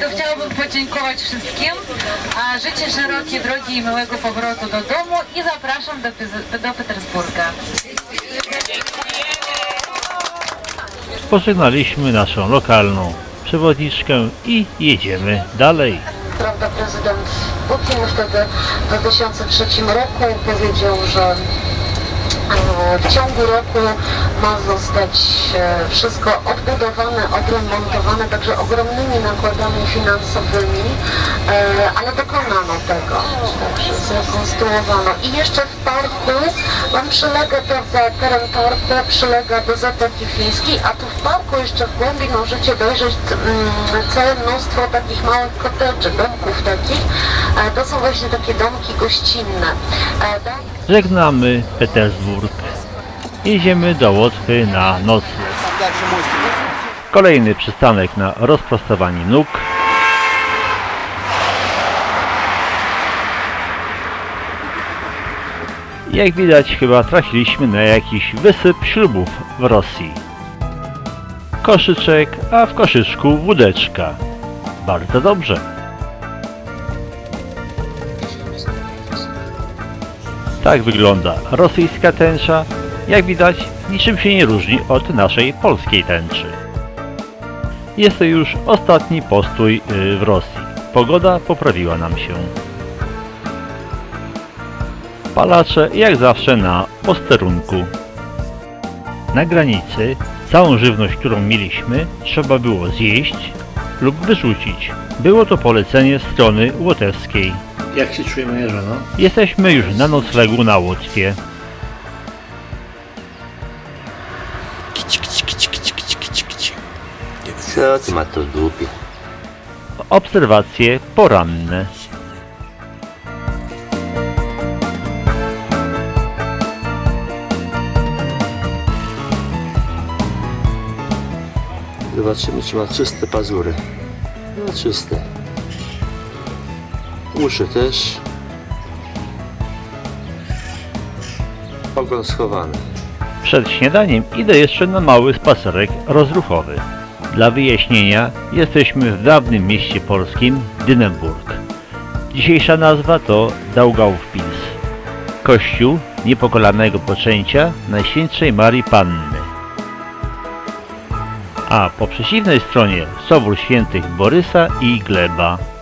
To chciałabym podziękować wszystkim. A, Życzę szerokiej drogi i miłego powrotu do domu i zapraszam do, do Petersburga. Pożegnaliśmy naszą lokalną przewodniczkę i jedziemy dalej. Prawda, prezydent Putin wtedy w 2003 roku powiedział, że w ciągu roku ma zostać e, wszystko odbudowane, odremontowane, także ogromnymi nakładami finansowymi, e, ale dokonano tego, także zrekonstruowano. I jeszcze w parku, on przylega do teren parku, przylega do Zatoki Fińskiej, a tu w parku jeszcze w głębi możecie dojrzeć mm, całe mnóstwo takich małych koteczy, domków takich. E, To są właśnie takie domki gościnne. E, Żegnamy Petersburg. Jedziemy do Łotwy na nocleg. Kolejny przystanek na rozprostowanie nóg. Jak widać chyba trafiliśmy na jakiś wysyp ślubów w Rosji. Koszyczek, a w koszyczku wódeczka. Bardzo dobrze. Tak wygląda rosyjska tęcza. Jak widać, niczym się nie różni od naszej polskiej tęczy. Jest to już ostatni postój y, w Rosji. Pogoda poprawiła nam się. Palacze jak zawsze na posterunku. Na granicy całą żywność, którą mieliśmy, trzeba było zjeść lub wyrzucić. Było to polecenie strony łotewskiej. Jak się czuje moja żona? Jesteśmy już na noclegu na Łotwie. Co ty ma to w dupie? Obserwacje poranne. Zobaczymy, czy ma czyste pazury. No, czyste. Uszy też. Ogon schowany. Przed śniadaniem idę jeszcze na mały spacerek rozruchowy. Dla wyjaśnienia, jesteśmy w dawnym mieście polskim Dynenburg. Dzisiejsza nazwa to Daugavpils. Kościół niepokolanego poczęcia Najświętszej Marii Panny. A po przeciwnej stronie Sobór Świętych Borysa i Gleba.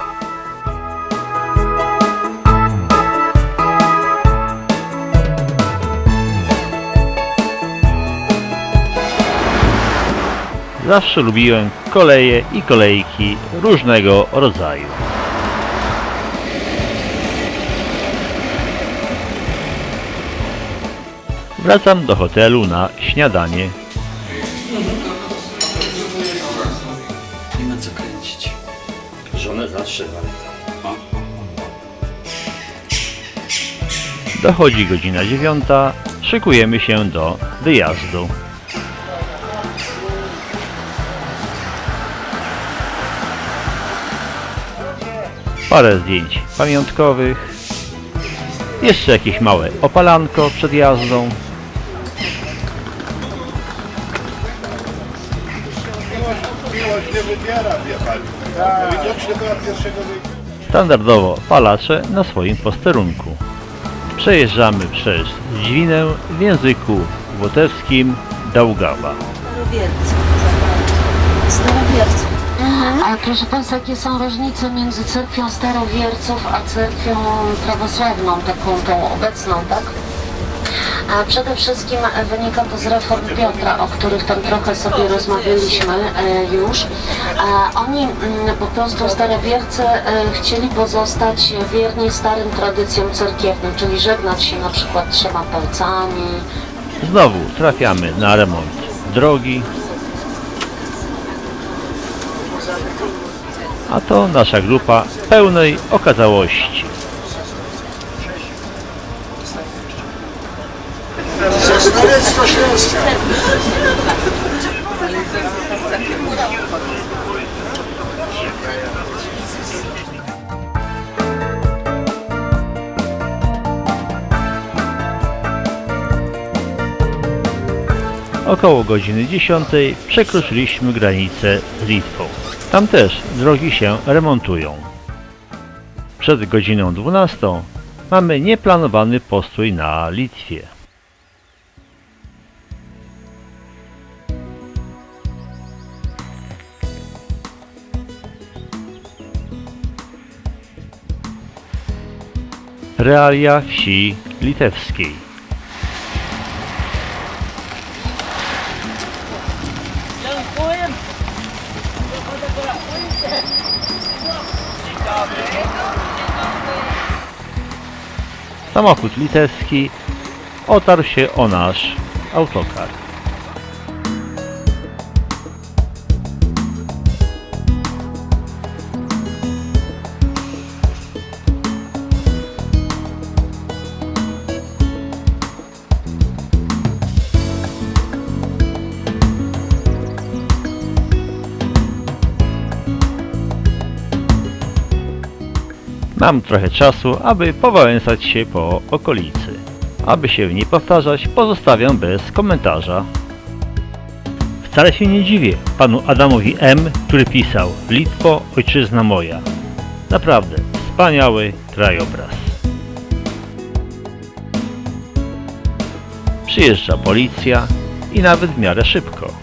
Zawsze lubiłem koleje i kolejki różnego rodzaju. Wracam do hotelu na śniadanie. Nie ma co kręcić. Żonę zatrzymaj. Dochodzi godzina dziewiąta, szykujemy się do wyjazdu. Parę zdjęć pamiątkowych. Jeszcze jakieś małe opalanko przed jazdą. Standardowo palacze na swoim posterunku. Przejeżdżamy przez Dźwinę w języku łotewskim Daugawa. A proszę Państwa, jakie są różnice między cerkwią starowierców a cerkwią prawosławną, taką tą obecną, tak? A przede wszystkim wynika to z reform Piotra, o których tam trochę sobie rozmawialiśmy e, już. Oni mm, po prostu starowiercy e, chcieli pozostać wierni starym tradycjom cerkiewnym, czyli żegnać się na przykład trzema palcami, Znowu trafiamy na remont drogi. A to nasza grupa pełnej okazałości. Około godziny 10 przekroczyliśmy granicę z Litwą. Tam też drogi się remontują. Przed godziną 12 mamy nieplanowany postój na Litwie. Realia wsi litewskiej. Samochód litewski otarł się o nasz autokar. Mam trochę czasu, aby powałęsać się po okolicy. Aby się nie powtarzać, pozostawiam bez komentarza. Wcale się nie dziwię panu Adamowi M., który pisał Litwo, ojczyzna moja. Naprawdę wspaniały krajobraz. Przyjeżdża policja i nawet w miarę szybko.